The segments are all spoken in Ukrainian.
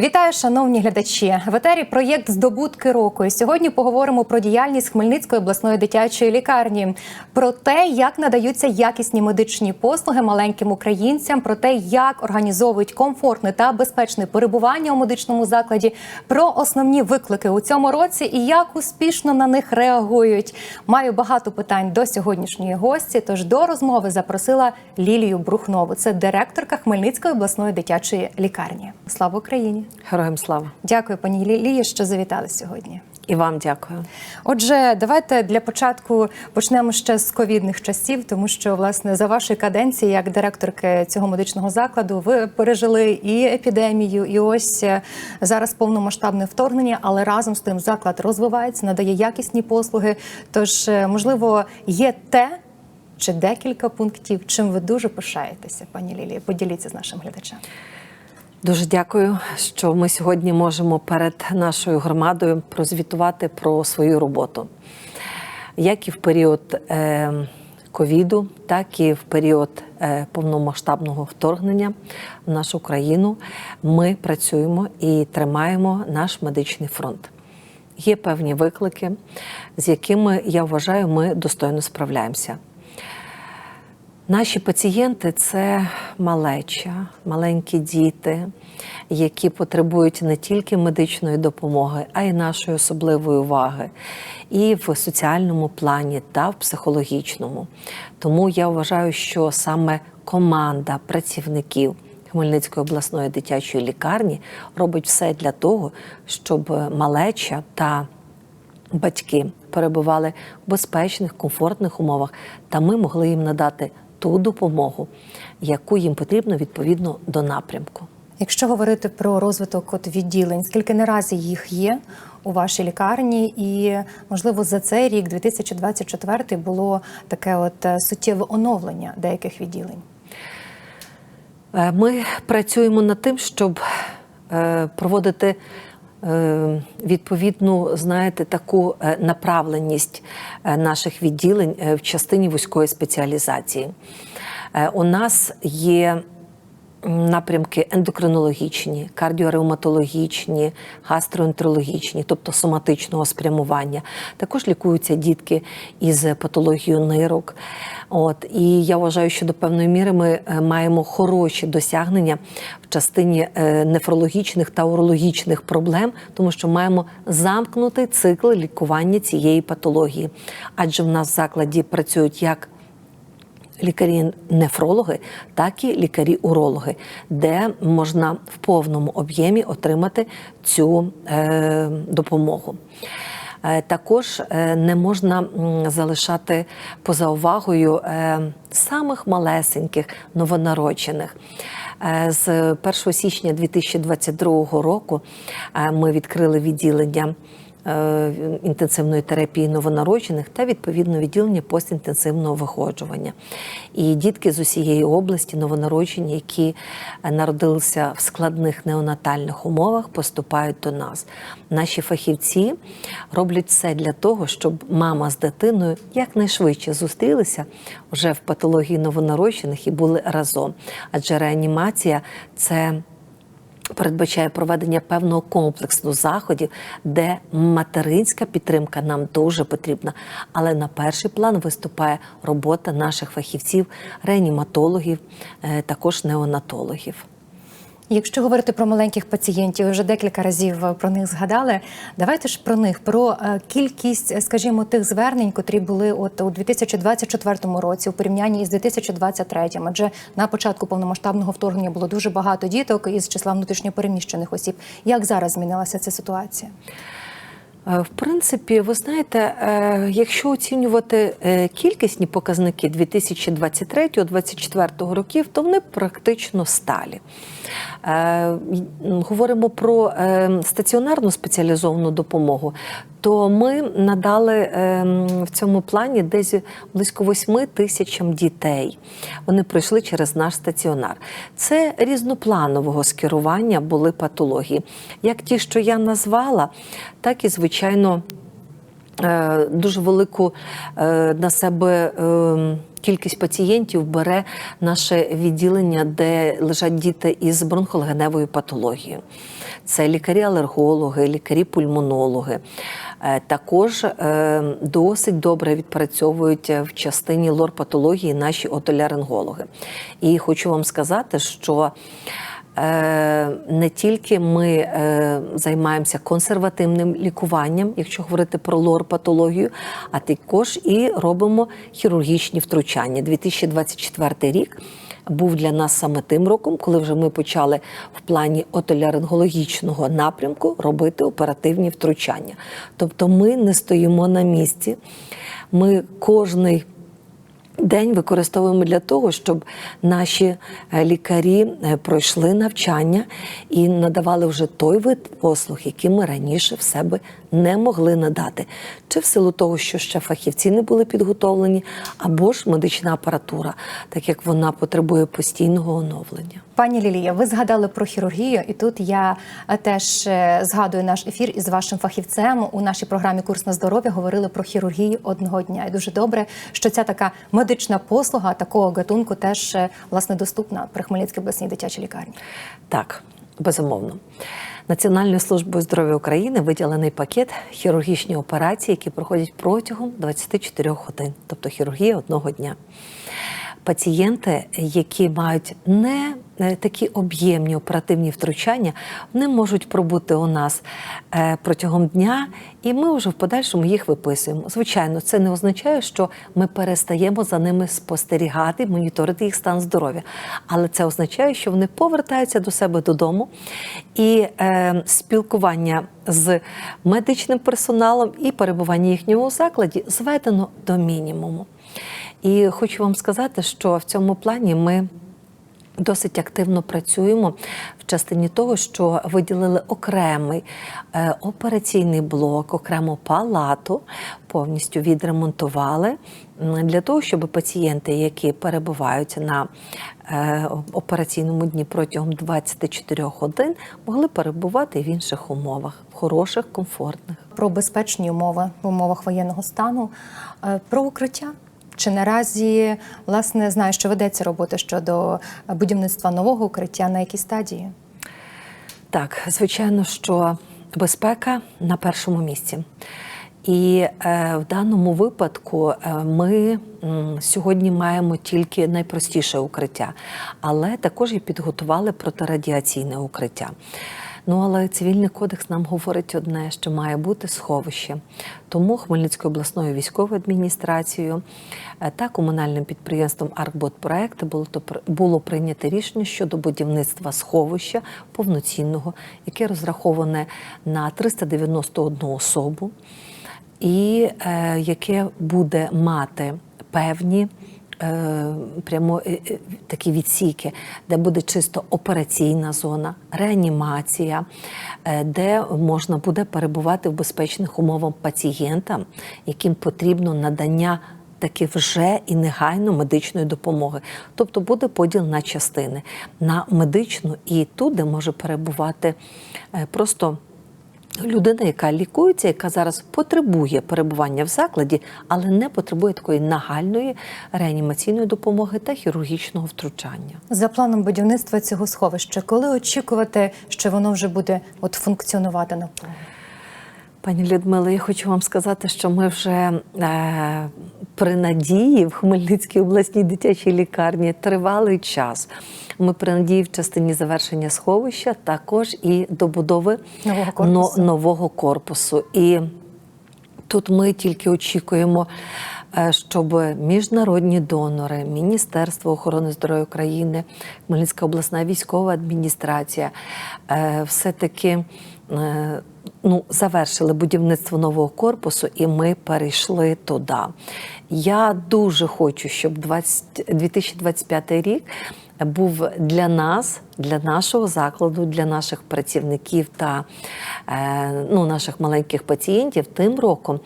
Вітаю, шановні глядачі. В етері проєкт Здобутки року. І сьогодні поговоримо про діяльність Хмельницької обласної дитячої лікарні, про те, як надаються якісні медичні послуги маленьким українцям, про те, як організовують комфортне та безпечне перебування у медичному закладі, про основні виклики у цьому році і як успішно на них реагують. Маю багато питань до сьогоднішньої гості. Тож до розмови запросила Лілію Брухнову. Це директорка Хмельницької обласної дитячої лікарні. Слава Україні! Героям слава Дякую, пані Лілії, що завітали сьогодні. і вам дякую. Отже, давайте для початку почнемо ще з ковідних часів, тому що власне за вашої каденції, як директорки цього медичного закладу, ви пережили і епідемію, і ось е, зараз повномасштабне вторгнення, але разом з тим заклад розвивається, надає якісні послуги. Тож, е, можливо, є те. Чи декілька пунктів, чим ви дуже пишаєтеся, пані Лілія? Поділіться з нашим глядачем. Дуже дякую, що ми сьогодні можемо перед нашою громадою прозвітувати про свою роботу. Як і в період е, ковіду, так і в період е, повномасштабного вторгнення в нашу країну ми працюємо і тримаємо наш медичний фронт. Є певні виклики, з якими я вважаю, ми достойно справляємося. Наші пацієнти це малеча, маленькі діти, які потребують не тільки медичної допомоги, а й нашої особливої уваги і в соціальному плані та в психологічному. Тому я вважаю, що саме команда працівників Хмельницької обласної дитячої лікарні робить все для того, щоб малеча та батьки перебували в безпечних, комфортних умовах, та ми могли їм надати ту допомогу, яку їм потрібно відповідно до напрямку. Якщо говорити про розвиток от відділень, скільки наразі їх є у вашій лікарні, і можливо за цей рік, 2024, було таке от е, суттєве оновлення деяких відділень? Е, Ми працюємо над тим, щоб е, проводити відповідну, знаєте, таку е, направленість е, наших відділень е, в частині вузької спеціалізації. Е, У нас є напрямки ендокринологічні, кардіоревматологічні, гастроентерологічні, тобто соматичного спрямування. Також лікуються дітки із патологією нирок. От і я вважаю, що до певної міри ми е, маємо хороші досягнення в частині е, нефрологічних та урологічних проблем, тому що маємо замкнутий цикл лікування цієї патології, адже в нас в закладі працюють як лікарі-нефрологи, так і лікарі-урологи, де можна в повному об'ємі отримати цю е, допомогу. Е, Також е, не можна залишати поза увагою самих малесеньких новонароджених. З 1 січня 2022 року ми відкрили відділення інтенсивної терапії новонароджених та відповідно відділення постінтенсивного виходжування. І дітки з усієї області, новонароджені, які е, народилися в складних неонатальних умовах, поступають до нас. Наші фахівці роблять все для того, щоб мама з дитиною якнайшвидше зустрілися вже в патології новонароджених і були разом. Адже реанімація це передбачає проведення певного комплексу заходів, де материнська підтримка нам дуже потрібна. Але на перший план виступає робота наших фахівців, реаніматологів, е, також неонатологів. Якщо говорити про маленьких пацієнтів, вже декілька разів е, про них згадали. Давайте ж про них, про е, кількість, е, скажімо, тих звернень, котрі були от у 2024 році у порівнянні із 2023. Адже на початку повномасштабного вторгнення було дуже багато діток із числа внутрішньопереміщених осіб. Як зараз змінилася ця ситуація? Е, В принципі, ви знаєте, е, якщо оцінювати е, кількісні показники 2023-2024 років, то вони практично сталі. Говоримо про стаціонарну спеціалізовану допомогу, то ми надали в цьому плані десь близько 8 тисячам дітей. Вони пройшли через наш стаціонар. Це різнопланового скерування були патології, як ті, що я назвала, так і звичайно. е, Дуже велику е, на себе е, кількість пацієнтів бере наше відділення, де лежать діти із бронхолегеневою патологією. Це лікарі-алергологи, лікарі-пульмонологи. Також досить добре відпрацьовують в частині лор-патології наші отоларингологи. І хочу вам сказати, що не тільки ми е, займаємося консервативним лікуванням, якщо говорити про лор-патологію, а також і робимо хірургічні втручання. 2024 рік був для нас саме тим роком, коли вже ми почали в плані отоларингологічного напрямку робити оперативні втручання. Тобто ми не стоїмо на місці, ми кожний день використовуємо для того, щоб наші е, лікарі е, пройшли навчання і надавали вже той вид послуг, який ми раніше в себе не могли надати, чи в силу того, що ще фахівці не були підготовлені, або ж медична апаратура, так як вона потребує постійного оновлення. Пані Лілія, ви згадали про хірургію, і тут я е, теж е, згадую наш ефір із вашим фахівцем у нашій програмі Курс на здоров'я говорили про хірургію одного дня. І дуже добре, що ця така медична послуга такого гатунку теж е, власне доступна при Хмельницькій обласній дитячій лікарні. Так, безумовно. Національною службою здоров'я України виділений пакет хірургічні операції, які проходять протягом 24 годин, тобто хірургія одного дня. Пацієнти, які мають не е, такі об'ємні оперативні втручання, вони можуть пробути у нас е, протягом дня, і ми вже в подальшому їх виписуємо. Звичайно, це не означає, що ми перестаємо за ними спостерігати, моніторити їх стан здоров'я. Але це означає, що вони повертаються до себе додому, і е, спілкування з медичним персоналом і перебування їхнього у закладі зведено до мінімуму. І хочу вам сказати, що в цьому плані ми досить активно працюємо в частині того, що виділили окремий е, операційний блок, окрему палату, повністю відремонтували для того, щоб пацієнти, які перебувають на е, операційному дні протягом 24 годин, могли перебувати в інших умовах, в хороших, комфортних. Про безпечні умови в умовах воєнного стану, е, про укриття. Чи наразі власне знаю, що ведеться робота щодо будівництва нового укриття на якій стадії? Так, звичайно, що безпека на першому місці. І е, в даному випадку е, ми м, сьогодні маємо тільки найпростіше укриття, але також і підготували протирадіаційне укриття. Ну, але цивільний кодекс нам говорить одне, що має бути сховище. Тому Хмельницькою обласною військовою адміністрацією е, та комунальним підприємством «Аркботпроект» було то пр- прийнято рішення щодо будівництва сховища повноцінного, яке розраховане на 391 особу, і е, яке буде мати певні. Е, Прямо е, е, такі відсіки, де буде чисто операційна зона, реанімація, де можна буде перебувати в безпечних умовах пацієнтам, яким потрібно надання таки вже і негайно медичної допомоги. Тобто буде поділ на частини на медичну і ту, де може перебувати просто. Людина, яка лікується, яка зараз потребує перебування в закладі, але не потребує такої нагальної реанімаційної допомоги та хірургічного втручання. За планом будівництва цього сховища, коли очікувати, що воно вже буде от функціонувати наповну? Пані Людмила, я хочу вам сказати, що ми вже е, при надії в Хмельницькій обласній дитячій лікарні тривалий час. Ми при надії в частині завершення сховища, також і добудови Нового корпусу. но- нового корпусу. І Тут ми тільки очікуємо, е, щоб міжнародні донори, Міністерство охорони здоров'я України, Хмельницька обласна військова адміністрація е, все-таки е, ну, завершили будівництво нового корпусу, і ми перейшли туди. Я дуже хочу, щоб 20, 2025 рік був для нас, для нашого закладу, для наших працівників та е, ну, наших маленьких пацієнтів тим роком,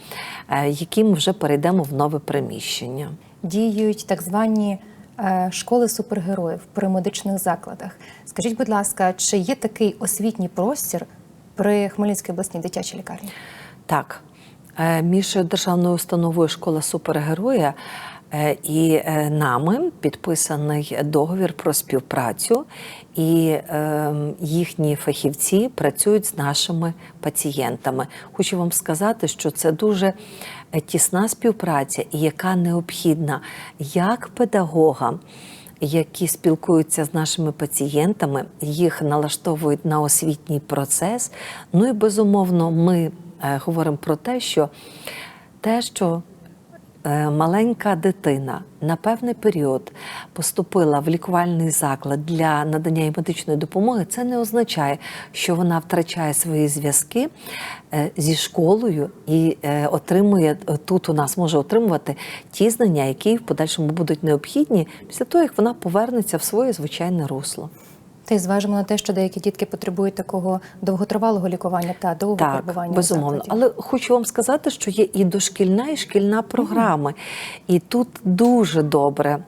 е, яким вже перейдемо в нове приміщення. Діють так звані е, школи супергероїв при медичних закладах. Скажіть, будь ласка, чи є такий освітній простір при Хмельницькій обласній дитячій лікарні? Так, е, між державною установою школа супергероя Е, І е, нами підписаний договір про співпрацю, і е, їхні фахівці працюють з нашими пацієнтами. Хочу вам сказати, що це дуже тісна співпраця, яка необхідна як педагогам, які спілкуються з нашими пацієнтами, їх налаштовують на освітній процес. Ну і безумовно, ми е, говоримо про те, що те, що маленька дитина на певний період поступила в лікувальний заклад для надання їй медичної допомоги, це не означає, що вона втрачає свої зв'язки е, зі школою і е, отримує е, тут у нас може отримувати ті знання, які в подальшому будуть необхідні після того, як вона повернеться в своє звичайне русло. Та й зважимо на те, що деякі дітки потребують такого довготривалого лікування та довгого Так, перебування. безумовно. закладі. Але хочу вам сказати, що є і дошкільна, і шкільна програми. І тут дуже добре.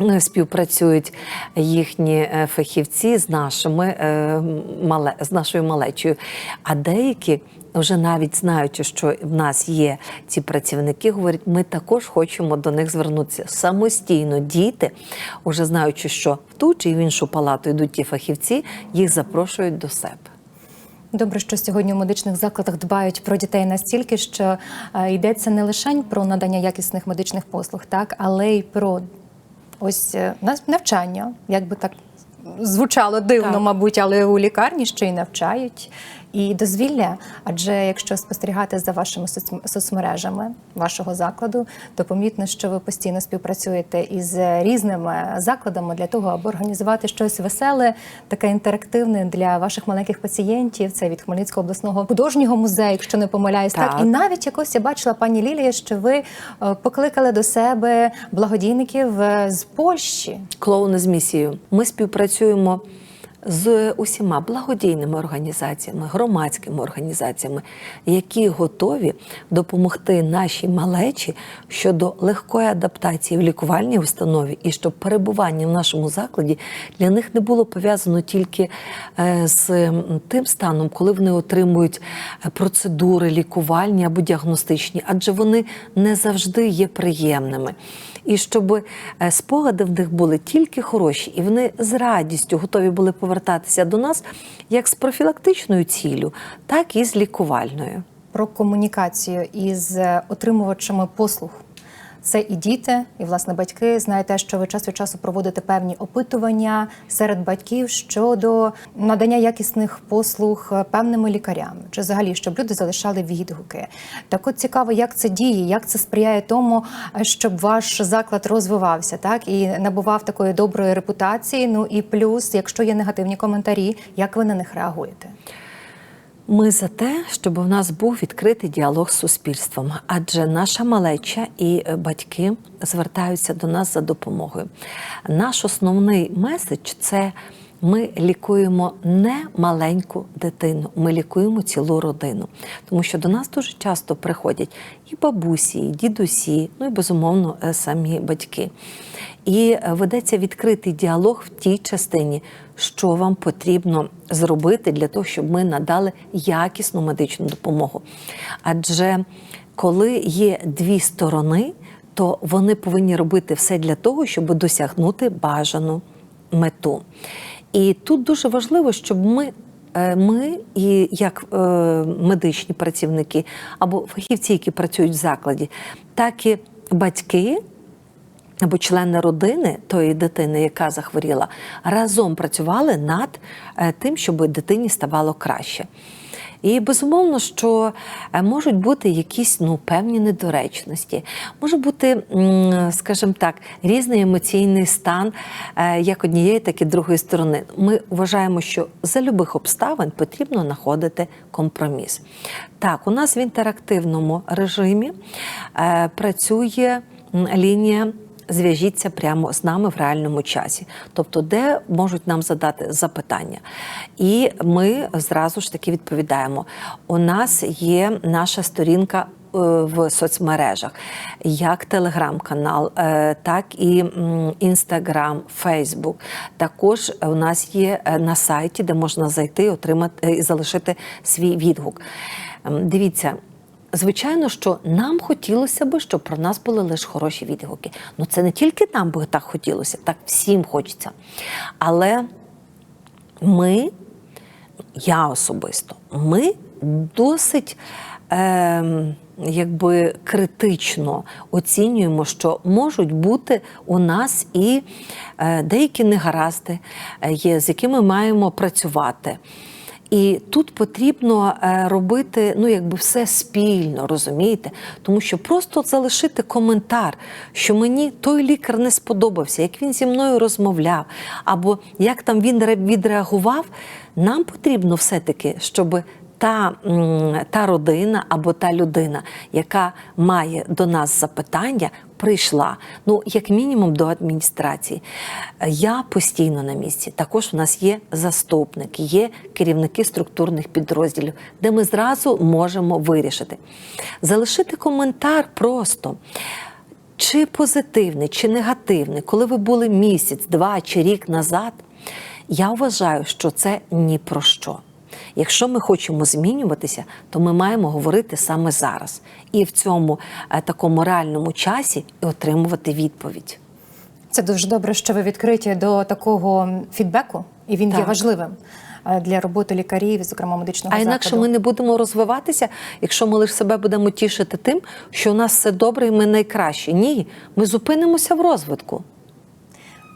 е, Співпрацюють їхні е, фахівці з нашими е, з нашою малечою. А деякі, вже навіть знаючи, що в нас є ці працівники, говорять, ми також хочемо до них звернутися самостійно. Діти, вже знаючи, що в ту чи в іншу палату йдуть ті фахівці, їх запрошують до себе. Добре, що сьогодні у медичних закладах дбають про дітей настільки, що е, йдеться не лише про надання якісних медичних послуг, так, але й про ось е, навчання, як би так звучало дивно, Так. мабуть, але у лікарні ще й навчають. І дозвілля, адже якщо спостерігати за вашими соц- соцмережами вашого закладу, то помітно, що ви постійно співпрацюєте із різними закладами для того, аби організувати щось веселе, таке інтерактивне для ваших маленьких пацієнтів. Це від Хмельницького обласного художнього музею, якщо не помиляюсь. Так. Так. і навіть якось я бачила пані Лілія, що ви е, покликали до себе благодійників е, з Польщі. клоуни з місією. Ми співпрацюємо з усіма благодійними організаціями, громадськими організаціями, які готові допомогти нашій малечі щодо легкої адаптації в лікувальній установі і щоб перебування в нашому закладі для них не було пов'язано тільки е, з тим станом, коли вони отримують е, процедури лікувальні або діагностичні, адже вони не завжди є приємними. І щоб е, спогади в них були тільки хороші, і вони з радістю готові були повертатися до нас як з профілактичною ціллю, так і з лікувальною. про комунікацію із е, отримувачами послуг. Це і діти, і власне батьки. Знаєте, що ви час від часу проводите певні опитування серед батьків щодо надання якісних послуг певними лікарями, чи взагалі щоб люди залишали відгуки. Так от цікаво, як це діє, як це сприяє тому, щоб ваш заклад розвивався, так і набував такої доброї репутації. Ну і плюс, якщо є негативні коментарі, як ви на них реагуєте? Ми за те, щоб у нас був відкритий діалог з суспільством, адже наша малеча і е, батьки звертаються до нас за допомогою. Наш основний меседж це ми лікуємо не маленьку дитину, ми лікуємо цілу родину. Тому що до нас дуже часто приходять і бабусі, і дідусі, ну і безумовно е, самі батьки. І е, ведеться відкритий діалог в тій частині, що вам потрібно зробити для того, щоб ми надали якісну медичну допомогу. Адже коли є дві сторони, то вони повинні робити все для того, щоб досягнути бажану мету. І тут дуже важливо, щоб ми. е, Ми, і як е, медичні працівники або фахівці, які працюють в закладі, так і батьки або члени родини тої дитини, яка захворіла, разом працювали над е, тим, щоб дитині ставало краще. І безумовно, що е, можуть бути якісь ну, певні недоречності, може бути, скажімо так, різний емоційний стан е, як однієї, так і другої сторони. Ми вважаємо, що за любих обставин потрібно знаходити компроміс. Так, у нас в інтерактивному режимі працює лінія зв'яжіться прямо з нами в реальному часі, тобто, де можуть нам задати запитання. І ми зразу ж таки відповідаємо. У нас є наша сторінка. е, В соцмережах, як телеграм-канал, е, так і інстаграм, Фейсбук. Також у нас є е, на сайті, де можна зайти, отримати і залишити свій відгук. Ем, Дивіться, звичайно, що нам хотілося б, щоб про нас були лише хороші відгуки. Ну це не тільки нам би так хотілося, так всім хочеться. Але ми, я особисто, ми досить. Е, Якби критично оцінюємо, що можуть бути у нас і е, деякі негаразди, е, є, з якими маємо працювати. І тут потрібно е, робити ну, якби все спільно, розумієте? Тому що просто залишити коментар, що мені той лікар не сподобався, як він зі мною розмовляв, або як там він відреагував, нам потрібно все-таки, щоб та, та родина або та людина, яка має до нас запитання, прийшла. Ну, як мінімум, до адміністрації. Я постійно на місці. Також у нас є заступники, є керівники структурних підрозділів, де ми зразу можемо вирішити. Залишити коментар просто. Чи позитивний, чи негативний, коли ви були місяць, два чи рік назад, я вважаю, що це ні про що. Якщо ми хочемо змінюватися, то ми маємо говорити саме зараз і в цьому е, такому реальному часі і отримувати відповідь. Це дуже добре, що ви відкриті до такого фідбеку, і він є важливим е, для роботи лікарів, зокрема медичного А інакше закладу. ми не будемо розвиватися, якщо ми лише себе будемо тішити тим, що у нас все добре і ми найкращі. Ні, ми зупинимося в розвитку.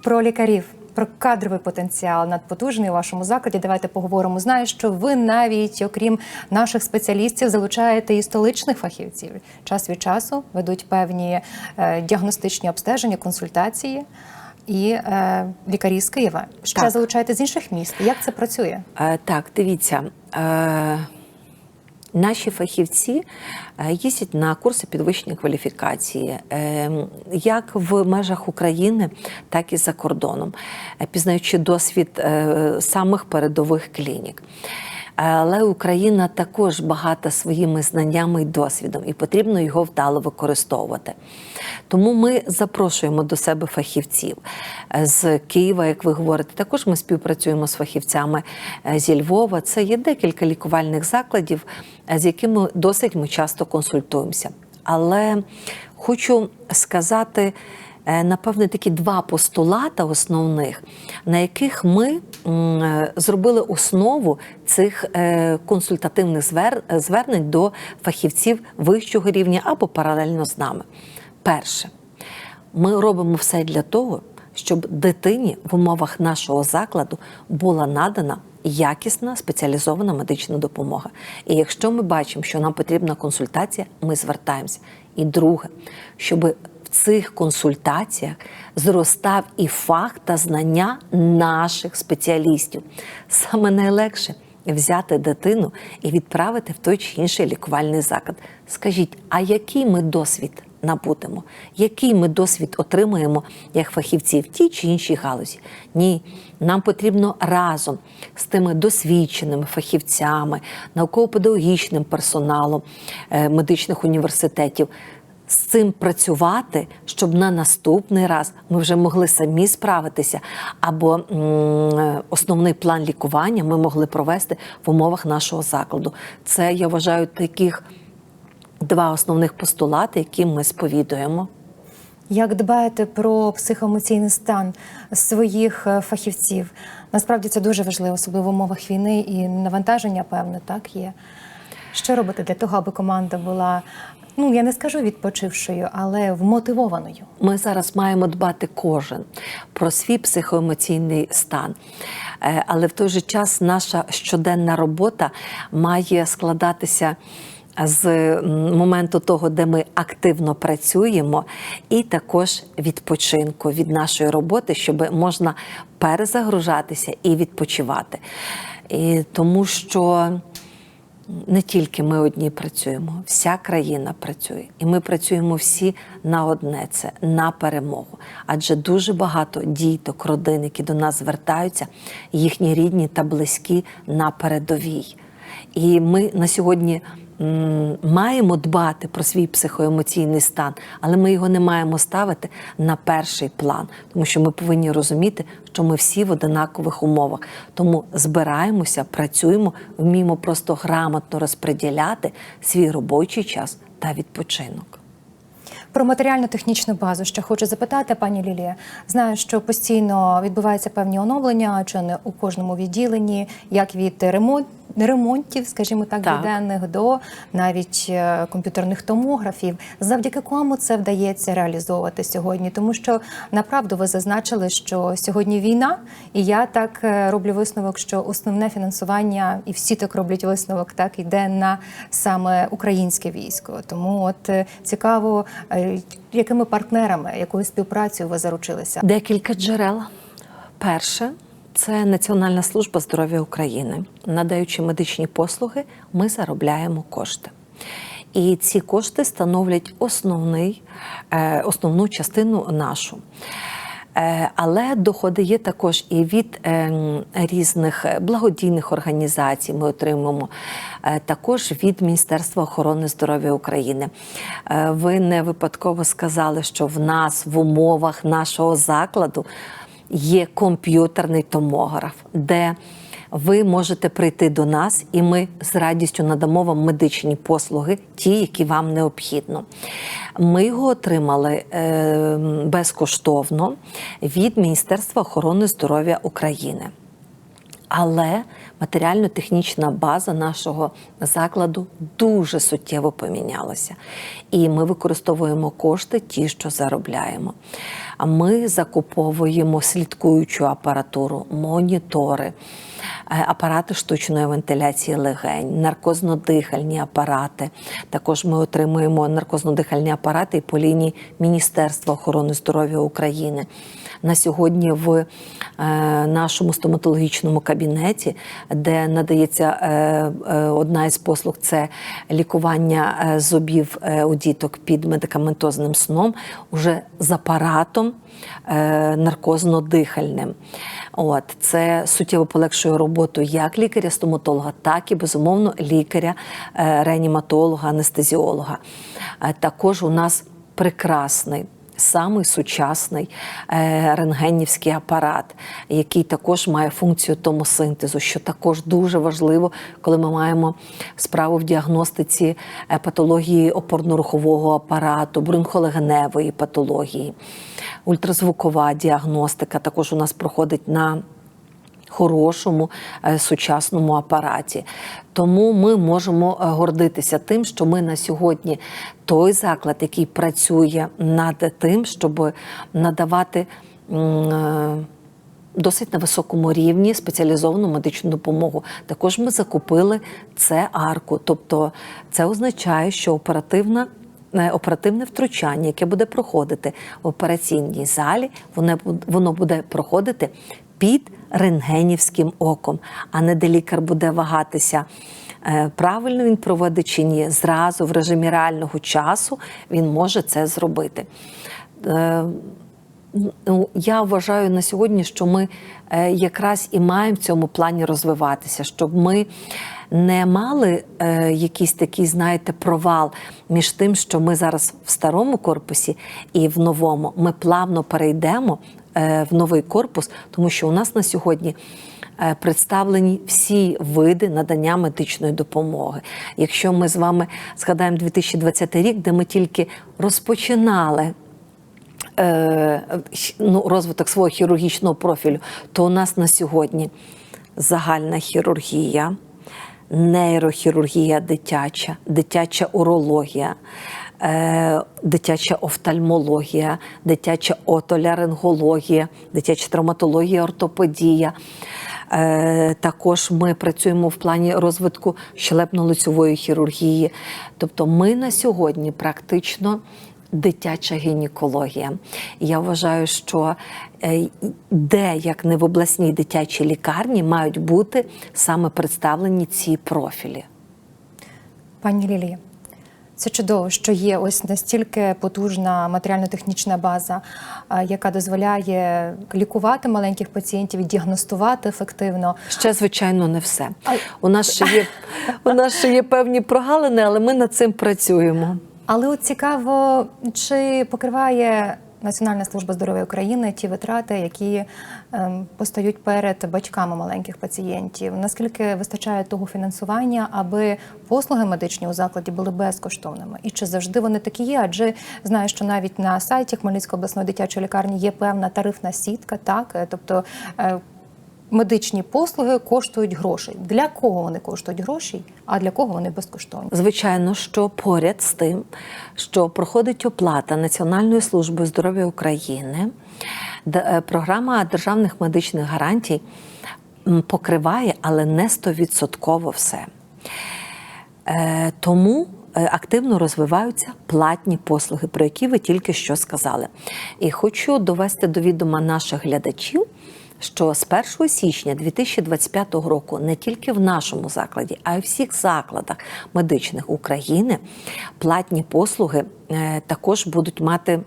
Про лікарів, про кадровий потенціал надпотужний у вашому закладі. Давайте поговоримо. Знаю, що ви навіть, окрім наших спеціалістів, залучаєте і столичних фахівців. Час від часу ведуть певні е, діагностичні обстеження, консультації. І е, лікарі з Києва ще Так. залучаєте з інших міст. Як це працює? Е, Так, дивіться. е, Наші фахівці е, їздять на курси підвищення кваліфікації е, як в межах України, так і за кордоном, е, пізнаючи досвід самих передових клінік. Але Україна також багата своїми знаннями і досвідом, і потрібно його вдало використовувати. Тому ми запрошуємо до себе фахівців Е, з Києва, як ви говорите. Також ми співпрацюємо з фахівцями е, зі Львова. Це є декілька лікувальних закладів, е, з якими досить ми часто консультуємося. Але хочу сказати. Е, Напевне, такі два постулата основних, на яких ми е, зробили основу цих е, консультативних звернень до фахівців вищого рівня або паралельно з нами. Перше, ми робимо все для того, щоб дитині в умовах нашого закладу була надана якісна спеціалізована медична допомога. І якщо ми бачимо, що нам потрібна консультація, ми звертаємося. І друге, щоб цих консультаціях зростав і фах та знання наших спеціалістів. Саме найлегше взяти дитину і відправити в той чи інший лікувальний заклад. Скажіть, а який ми досвід набудемо? Який ми досвід отримаємо як фахівці в тій чи іншій галузі? Ні, нам потрібно разом з тими досвідченими фахівцями, науково-педагогічним персоналом е, медичних університетів. З цим працювати, щоб на наступний раз ми вже могли самі справитися, або м, основний план лікування ми могли провести в умовах нашого закладу. Це я вважаю таких два основних постулати, які ми сповідуємо. Як дбаєте про психоемоційний стан своїх е, фахівців? Насправді це дуже важливо, особливо в умовах війни і навантаження, певне, так є. Що робити для того, аби команда була, ну я не скажу відпочившою, але вмотивованою? Ми зараз маємо дбати кожен про свій психоемоційний стан. Е, Але в той же час наша щоденна робота має складатися з моменту того, де ми активно працюємо, і також відпочинку від нашої роботи, щоб можна перезагружатися і відпочивати. І тому що не тільки ми одні працюємо, вся країна працює, і ми працюємо всі на одне це на перемогу. Адже дуже багато діток, родин, які до нас звертаються, їхні рідні та близькі на передовій. І ми на сьогодні маємо дбати про свій психоемоційний стан, але ми його не маємо ставити на перший план, тому що ми повинні розуміти, що ми всі в одинакових умовах. Тому збираємося, працюємо, вміємо просто грамотно розподіляти свій робочий час та відпочинок. Про матеріально-технічну базу ще хочу запитати, пані Лілія. Знаю, що постійно відбуваються певні оновлення, чи не у кожному відділенні, як від ремонт. Ремонтів, скажімо так, Так. буденних до навіть е, комп'ютерних томографів, завдяки кому це вдається реалізовувати сьогодні. Тому що направду ви зазначили, що сьогодні війна, і я так е, роблю висновок, що основне фінансування, і всі так роблять висновок, так йде на саме українське військо. Тому от е, цікаво, якими партнерами, якою співпрацею ви заручилися. Декілька джерел. Перше це Національна служба здоров'я України. Надаючи медичні послуги, ми заробляємо кошти. І ці кошти становлять основний, е, основну частину нашу. Е, Але доходи є також і від е, різних благодійних організацій. Ми отримуємо е, також від Міністерства охорони здоров'я України. Е, Ви не випадково сказали, що в нас в умовах нашого закладу є комп'ютерний томограф, де ви можете прийти до нас, і ми з радістю надамо вам медичні послуги, ті, які вам необхідно. Ми його отримали е, безкоштовно від Міністерства охорони здоров'я України. Але матеріально-технічна база нашого закладу дуже суттєво помінялася. І ми використовуємо кошти, ті, що заробляємо. А ми закуповуємо слідкуючу апаратуру, монітори, е, апарати штучної вентиляції легень, наркозно-дихальні апарати. Також ми отримуємо наркозно-дихальні апарати і по лінії Міністерства охорони здоров'я України. На сьогодні в е, нашому стоматологічному кабінеті, де надається е, е, одна із послуг, це лікування зубів у діток під медикаментозним сном, уже з апаратом наркозно-дихальним. От це суттєво полегшує роботу як лікаря-стоматолога, так і безумовно лікаря, е, реаніматолога, анестезіолога. Також у нас прекрасний. Самий сучасний е, рентгенівський апарат, який також має функцію томосинтезу, що також дуже важливо, коли ми маємо справу в діагностиці е, патології опорно-рухового апарату, бронхолегеневої патології, ультразвукова діагностика також у нас проходить на хорошому е, сучасному апараті. Тому ми можемо е, гордитися тим, що ми на сьогодні той заклад, який працює над тим, щоб надавати. е, Досить на високому рівні спеціалізовану медичну допомогу. Також ми закупили це арку. Тобто це означає, що оперативна оперативне втручання, яке буде проходити в операційній залі, воно буде проходити під рентгенівським оком, а не де лікар буде вагатися. е, Правильно він проводить чи ні, зразу в режимі реального часу він може це зробити. Е, Ну, я вважаю на сьогодні, що ми е, якраз і маємо в цьому плані розвиватися, щоб ми не мали якийсь такий, знаєте, провал між тим, що ми зараз в старому корпусі і в новому. Ми плавно перейдемо в новий корпус, тому що у нас на сьогодні. е, Представлені всі види надання медичної допомоги. Якщо ми з вами згадаємо 2020 рік, де ми тільки розпочинали е, ну, розвиток свого хірургічного профілю, то у нас на сьогодні загальна хірургія, нейрохірургія дитяча, дитяча урологія, е, дитяча офтальмологія, дитяча отолярингологія, дитяча травматологія, ортопедія. Е, Також ми працюємо в плані розвитку щелепно-лицьової хірургії. Тобто, ми на сьогодні практично дитяча гінекологія. Я вважаю, що е, де, як не в обласній дитячій лікарні, мають бути саме представлені ці профілі. Пані Лілія, Це чудово, що є ось настільки потужна матеріально-технічна база, яка дозволяє лікувати маленьких пацієнтів і діагностувати ефективно. Ще, звичайно, не все. У нас ще є, у нас ще є певні прогалини, але ми над цим працюємо. Але от цікаво, чи покриває Національна служба здоров'я України ті витрати, які ем, постають перед батьками маленьких пацієнтів? Наскільки вистачає того фінансування, аби послуги медичні у закладі були безкоштовними? І чи завжди вони такі є? Адже знаю, що навіть на сайті Хмельницької обласної дитячої лікарні є певна тарифна сітка, так Е, тобто. Медичні послуги коштують грошей. Для кого вони коштують грошей, а для кого вони безкоштовні? Звичайно, що поряд з тим, що проходить оплата Національної служби здоров'я України, е, програма державних медичних гарантій покриває, але не стовідсотково все. Е, Тому е, активно розвиваються платні послуги, про які ви тільки що сказали. І хочу довести до відома наших глядачів, що з 1 січня 2025 року не тільки в нашому закладі, а й в всіх закладах медичних України платні послуги е, також будуть мати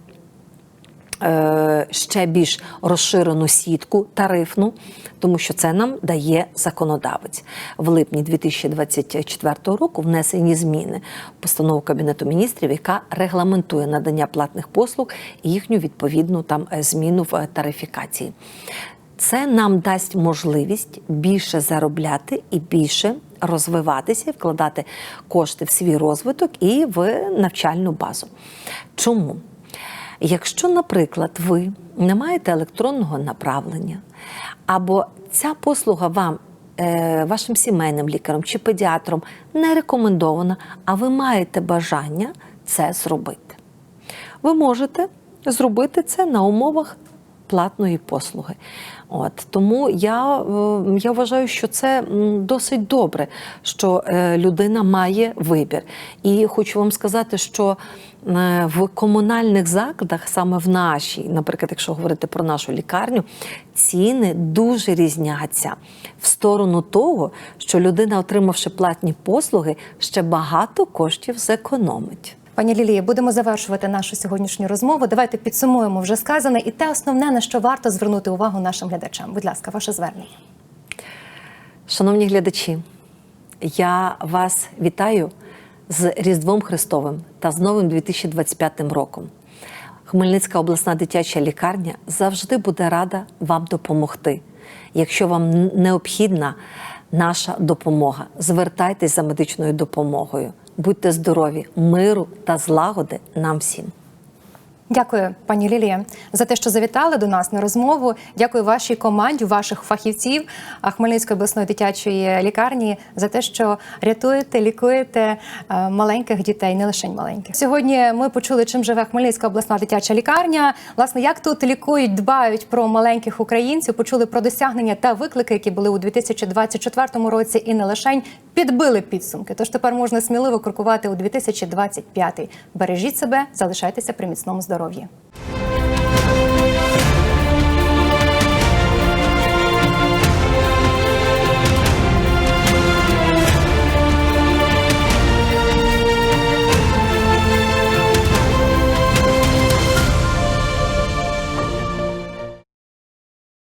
е, ще більш розширену сітку тарифну, тому що це нам дає законодавець. В липні 2024 року внесені зміни постанову Кабінету міністрів, яка регламентує надання платних послуг і їхню відповідну там е, зміну в тарифікації. Це нам дасть можливість більше заробляти і більше розвиватися, і вкладати кошти в свій розвиток і в навчальну базу. Чому? Якщо, наприклад, ви не маєте електронного направлення, або ця послуга вам, е, вашим сімейним лікарем чи педіатром не рекомендована, а ви маєте бажання це зробити, ви можете зробити це на умовах платної послуги. От тому я, е, я вважаю, що це досить добре, що е, людина має вибір. І хочу вам сказати, що е, в комунальних закладах, саме в нашій, наприклад, якщо говорити про нашу лікарню, ціни дуже різняться в сторону того, що людина, отримавши платні послуги, ще багато коштів зекономить. Пані Лілія, будемо завершувати нашу сьогоднішню розмову. Давайте підсумуємо вже сказане і те основне, на що варто звернути увагу нашим глядачам. Будь ласка, ваше звернення. Шановні глядачі, я вас вітаю з Різдвом Христовим та з новим 2025 роком. Хмельницька обласна дитяча лікарня завжди буде рада вам допомогти. Якщо вам необхідна наша допомога, звертайтесь за медичною допомогою. Будьте здорові, миру та злагоди нам всім. Дякую, пані Лілія, за те, що завітали до нас на розмову. Дякую вашій команді, ваших фахівців Хмельницької обласної дитячої лікарні за те, що рятуєте, лікуєте е, маленьких дітей, не лише маленьких. Сьогодні ми почули, чим живе Хмельницька обласна дитяча лікарня. Власне, як тут лікують, дбають про маленьких українців. Почули про досягнення та виклики, які були у 2024 році, і не лише підбили підсумки. Тож тепер можна сміливо крокувати у 2025. Бережіть себе, залишайтеся при міцному здоров'я.